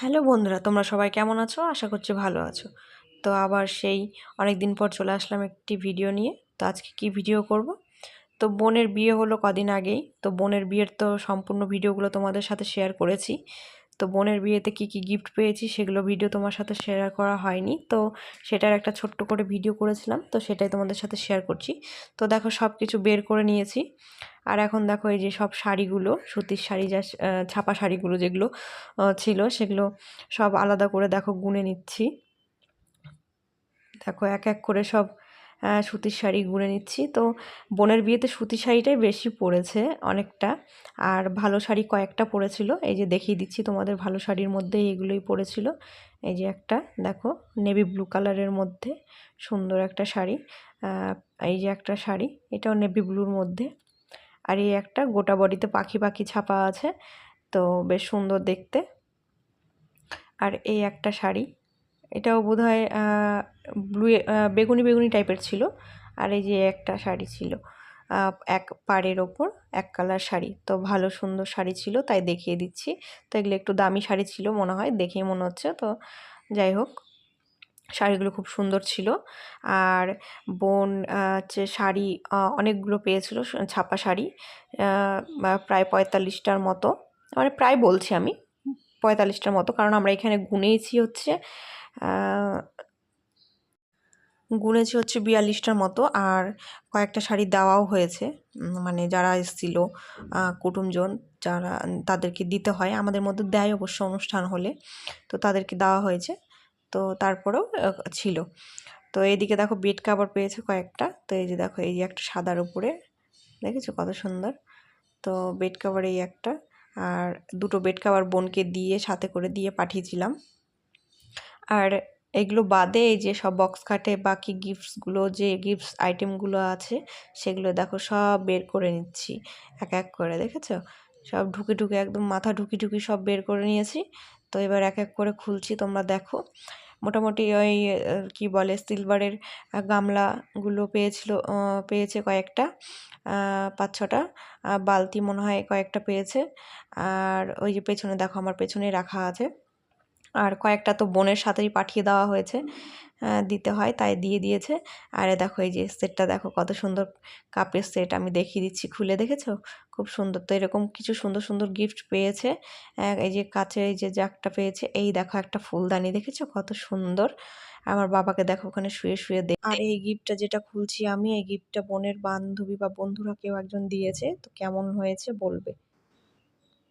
Hello বন্ধুরা, তোমরা সবাই কেমন আছো? আশা করছি ভালো আছো। তো আবার সেই অনেক দিন পর চলে আসলাম একটি ভিডিও নিয়ে। তো আজকে কি ভিডিও করব? তো বোনের বিয়ে হলো কদিন আগেই। তো বোনের বিয়ের তো সম্পূর্ণ ভিডিওগুলো তোমাদের সাথে শেয়ার করেছি। তো বোনের বিয়েতে কি কি গিফট পেয়েছি সেগুলো ভিডিও তোমার সাথে শেয়ার করা হয়নি। তো সেটার একটা ছোট্ট করে ভিডিও করেছিলাম, তো সেটাই তোমাদের সাথে শেয়ার করছি। তো দেখো সব কিছু বের করে নিয়েছি। আর এখন দেখো এই যে সব শাড়িগুলো, সুতির শাড়ি যা ছাপা শাড়িগুলো যেগুলো ছিল সেগুলো সব আলাদা করে দেখো গুনে নিচ্ছি। দেখো এক এক করে সব সুতির শাড়ি গুনে নিচ্ছি। তো বোনের বিয়েতে সুতির শাড়িটাই বেশি পড়েছে অনেকটা। আর ভালো শাড়ি কয়েকটা পড়েছিল এই যে দেখিয়ে দিচ্ছি তোমাদের ভালো শাড়ির মধ্যে এগুলোই পড়েছিল এই যে একটা, দেখো নেভি ব্লু কালারের মধ্যে সুন্দর একটা শাড়ি। এই যে একটা শাড়ি, এটাও নেভি ব্লুর মধ্যে। আর এই একটা গোটা বডিতে পাখি পাখি ছাপা আছে। তো বেশ সুন্দর দেখতে। আর এই একটা শাড়ি এটাও বোধ হয় ব্লু বেগুনি বেগুনি টাইপের ছিল। আর এই যে একটা শাড়ি ছিল এক পাড়ের ওপর এক কালার শাড়ি। তো ভালো সুন্দর শাড়ি ছিল, তাই দেখিয়ে দিচ্ছি। তো এগুলো একটু দামি শাড়ি ছিল মনে হয়, দেখেই মনে হচ্ছে। তো যাই হোক, শাড়িগুলো খুব সুন্দর ছিল। আর বোন হচ্ছে শাড়ি অনেকগুলো পেয়েছিল ছাপা শাড়ি প্রায় পঁয়তাল্লিশটার মতো। মানে প্রায় বলছি আমি, পঁয়তাল্লিশটার মতো। কারণ আমরা এখানে গুনেইছি হচ্ছে গুনেছি হচ্ছে বিয়াল্লিশটার মতো, আর কয়েকটা শাড়ি দেওয়াও হয়েছে। মানে যারা এসেছিল কুটুমজন, যারা, তাদেরকে দিতে হয়। আমাদের মধ্যে দেয় অবশ্য অনুষ্ঠান হলে, তো তাদেরকে দেওয়া হয়েছে। তো তারপরেও ছিল। তো এদিকে দেখো বেড কাভার পেয়েছে কয়েকটা। তো এই যে দেখো, এই যে একটা সাদার উপরে, দেখেছ কত সুন্দর? তো বেড কাভার এই একটা, আর দুটো বেড কাভার বোনকে দিয়ে, সাথে করে দিয়ে পাঠিয়েছিলাম। আর এগুলো বাদে এই যে সব বক্স কাটে বাকি গিফটসগুলো যে গিফটস আইটেমগুলো আছে, সেগুলো দেখো সব বের করে নিচ্ছি, এক এক করে, দেখেছ? সব ঢুকে ঢুকে একদম মাথা ঢুকি ঢুকি সব বের করে নিয়েছি। তো এবার এক এক করে খুলছি, তোমরা দেখো। মোটামুটি ওই কি বলে সিলভারের গামলাগুলো পেয়েছিল পেয়েছে কয়েকটা পাঁচ ছটা বালতি মনে হয় কয়েকটা পেয়েছে। আর ওই যে পেছনে দেখো, আমার পেছনে রাখা আছে। আর কয়েকটা তো বোনের সাথেই পাঠিয়ে দেওয়া হয়েছে দিতে হয়, তাই দিয়ে দিয়েছে। আর দেখো, এই যে সেটটা দেখো, কত সুন্দর কাপের সেট, আমি দেখিয়ে দিচ্ছি, খুলে দেখেছ? খুব সুন্দর, তো এরকম কিছু সুন্দর সুন্দর গিফট পেয়েছে। এই যে কাছের এই যে জাকটা পেয়েছে, এই দেখো একটা ফুলদানি, দেখেছ? কত সুন্দর। আমার বাবাকে দেখো, ওখানে শুয়ে শুয়ে দেখ আর এই গিফটটা যেটা খুলছি আমি, এই গিফটটা বোনের বান্ধবী বা বন্ধুরা কেউ একজন দিয়েছে, তো কেমন হয়েছে বলবে?